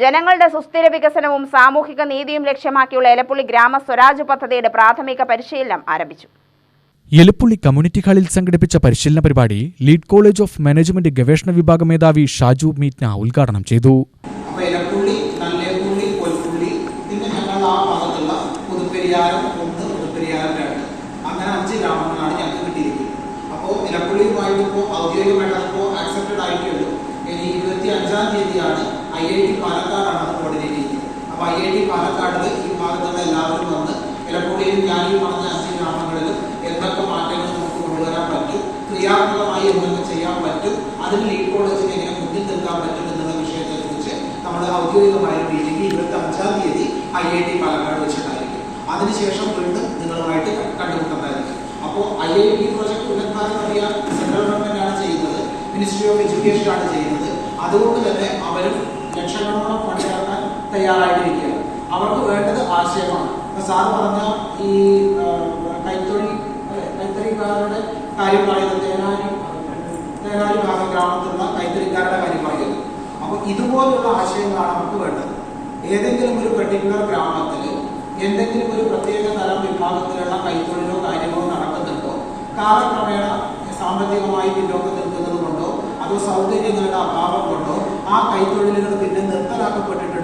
ജനങ്ങളുടെ സുസ്ഥിര വികസനവും സാമൂഹിക നീതിയും ലക്ഷ്യമാക്കിയുള്ള എലപ്പുള്ളി ഗ്രാമ സ്വരാജ് പദ്ധതിയുടെ പ്രാഥമിക പരിശീലനം ആരംഭിച്ചു. എലപ്പുള്ളി കമ്മ്യൂണിറ്റി ഹാളിൽ സംഘടിപ്പിച്ച പരിശീലന പരിപാടി ലീഡ് കോളേജ് ഓഫ് മാനേജ്മെന്റ് ഗവേഷണ വിഭാഗ മേധാവി ഷാജു മീറ്റ്ന ഉദ്ഘാടനം ചെയ്തു. അങ്ങനെ അഞ്ച് ഗ്രാമങ്ങളാണ് ഞങ്ങൾക്ക് കിട്ടിയിരിക്കുന്നത്. അപ്പോൾ ഇലപ്പുള്ളിയുമായിട്ട് ഇപ്പോൾ ഔദ്യോഗികമായിട്ട് അതിപ്പോൾ ആക്സെപ്റ്റഡ് ആയിട്ടുള്ളൂ ഇനി ഇരുപത്തി അഞ്ചാം തീയതിയാണ് ഐ ഐ ടി പാലക്കാടാണ് കോർഡിനേറ്റ് ചെയ്യുന്നത് അപ്പോൾ ഐ ഐ ടി പാലക്കാട് ഈ ഭാഗത്തുള്ള എല്ലാവരും വന്ന് ഇലപ്പുള്ളിയും ഞാൻ പറഞ്ഞ അഞ്ച് ഗ്രാമങ്ങളിലും എന്തൊക്കെ മാറ്റങ്ങൾ നമുക്ക് കൊണ്ടുവരാൻ പറ്റും ക്രിയാത്മകമായി എന്തൊക്കെ ചെയ്യാൻ പറ്റും അതിന് ലീഡ് കോളേജിന് എങ്ങനെ മുന്നിൽ നിൽക്കാൻ പറ്റും എന്നുള്ള വിഷയത്തെക്കുറിച്ച് നമ്മൾ ഔദ്യോഗികമായ മീറ്റിംഗ് ഇരുപത്തി അഞ്ചാം തീയതി ഐ ഐ ടി പാലക്കാട് വെച്ചിട്ടായിരിക്കും. അതിനുശേഷം വീണ്ടും നിങ്ങളുമായിട്ട് കണ്ടുമുട്ടുന്നതായിരിക്കും അപ്പോൾ ഐ ഐ ടി പ്രോജക്ട് ഉന്നതഭാരം അറിയാൻ സെൻട്രൽ ഗവൺമെന്റ് ആണ് ചെയ്യുന്നത് മിനിസ്ട്രി ഓഫ് എഡ്യൂക്കേഷൻ ആണ് ചെയ്യുന്നത്. അതുകൊണ്ട് തന്നെ അവരും തയ്യാറായിട്ടിരിക്കുകയാണ്. അവർക്ക് വേണ്ടത് ആശയമാണ്. ഇപ്പൊ സാർ പറഞ്ഞ ഈ കൈത്തൊഴി കൈത്തറിക്കാരുടെ കാര്യം പറയുന്നത് തേനാരി തേനാരി ഭാഗം ഗ്രാമത്തിലുള്ള കൈത്തറിക്കാരുടെ കാര്യം പറയുന്നത് അപ്പൊ ഇതുപോലുള്ള ആശയങ്ങളാണ് അവർക്ക് വേണ്ടത്. ഏതെങ്കിലും ഒരു പെർട്ടിക്കുലർ ഗ്രാമത്തിൽ എന്തെങ്കിലും ഒരു പ്രത്യേക തരം വിഭാഗത്തിലുള്ള കൈത്തൊഴിലോ കാര്യങ്ങളോ നടക്കുന്നുണ്ടോ? കാലക്രമേണ സാമ്പത്തികമായി പിന്നോക്കം നിൽക്കുന്നത് കൊണ്ടോ അതോ സൗകര്യങ്ങളുടെ അഭാവം കൊണ്ടോ ആ കൈത്തൊഴിലുകൾ പിന്നെ നിർത്തലാക്കപ്പെട്ടിട്ടുണ്ടോ?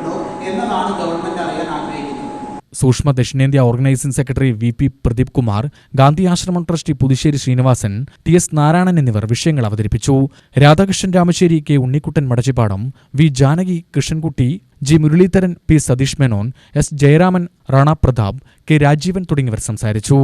എന്നതാണ് ഗവൺമെന്റ് അറിയാൻ ആഗ്രഹിക്കുന്നത്. സൂക്ഷ്മ ദക്ഷിണേന്ത്യ organising secretary V P Pradeep Kumar Gandhi Ashram trustee Puthussery Srinivasan T S Narayanan എന്നിവർ വിഷയങ്ങൾ അവതരിപ്പിച്ചു. Radhakrishnan Ramassery K Unnikuttan Madachippadam V Janaki Krishnankutty G Muraleedharan P Satheesh Menon S Jayaraman Rana Pratap K Rajeevan തുടങ്ങിയവർ സംസാരിച്ചു.